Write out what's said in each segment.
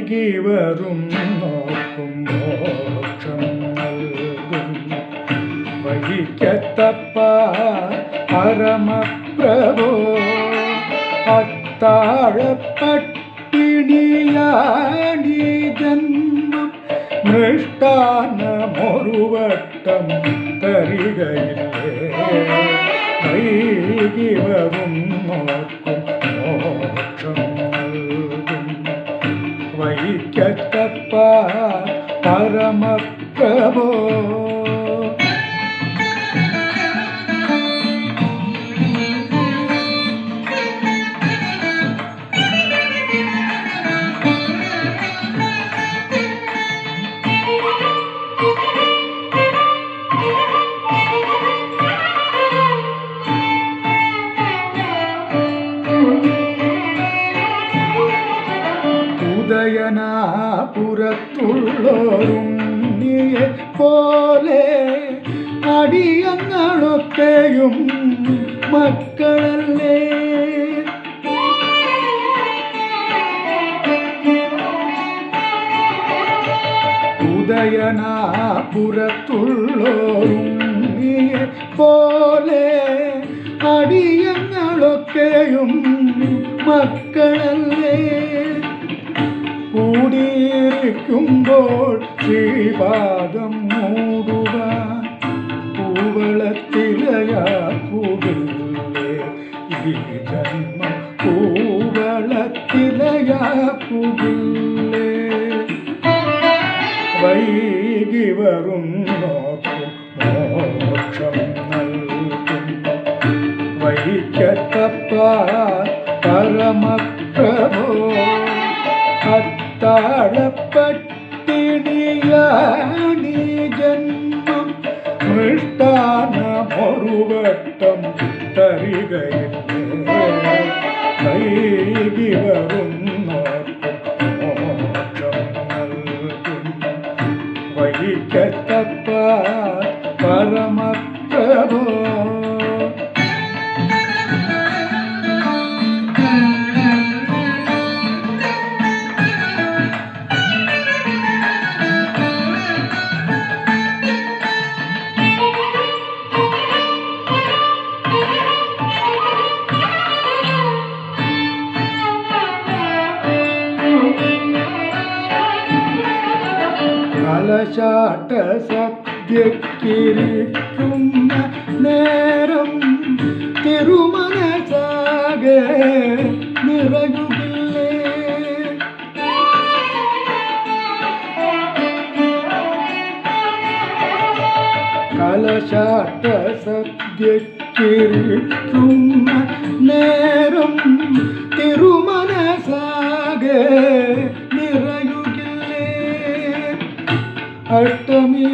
ഒഴുകി വരും നോക്കും മോക്ഷം നൽകും. വഹിക്കത്തപ്പ പരമപ്രഭോ അത്താഴപ്പട്ടിണിയാണി ജന്മം മൃഷ്ടാനമൊരുവട്ടം തരികയില്ലേ? വൈകി വരും നോക്കും വൈക്കത്തപ്പ പരമപ്രഭോ ഉദയനാപുരത്തുള്ളോരുണ്ണിയെ പോലെ അടിയങ്ങളൊക്കെയും മക്കളല്ലേ? ഉദയനാപുരത്തുള്ളോരുണ്ണിയെ പോലെ അടിയങ്ങളൊക്കെയും മക്കളല്ലേ? കൂടിയിരിക്കുമ്പോൾ ശ്രീപാദം മൂടുക പൂവളത്തിലയാക്കുകില്ലേ? ഈ ജന്മം വൈകി വരും നോക്കും മോക്ഷം അത്താഴപ്പട്ടിണിയാണി ജന്മം മൃഷ്ടാനമൊരുവട്ടം തരികയില്ലേ വൈകി വരും നോക്കും മോക്ഷം നൽകും വൈക്കത്തപ്പ പരമപ്രഭോ. കലശാട്ട സദ്യക്കിരിക്കുന്ന നേരം തിരുമനസാകെ നിറയുകില്ലേ? കലശാട്ട സദ്യക്കിരിക്കുന്ന നേരം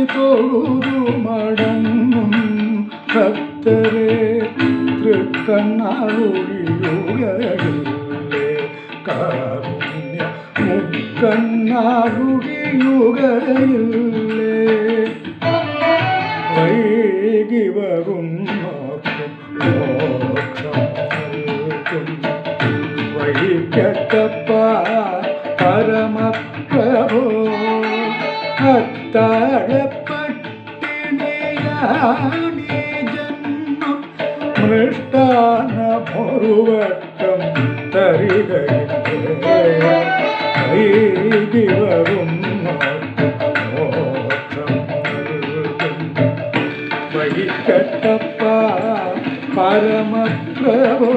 തൊഴുതു മടങ്ങും ഭക്തരെ തൃക്കണ്ണാറുടിയുകയില്ലേ കാരുണ്യ വൈകി വരും അത്താഴപ്പട്ടിണിയാണി ജന്മം മൃഷ്ടാനമൊരുവട്ടം തരികയില്ലേ? വൈകി വരും നൽകും പരമപ്രഭോ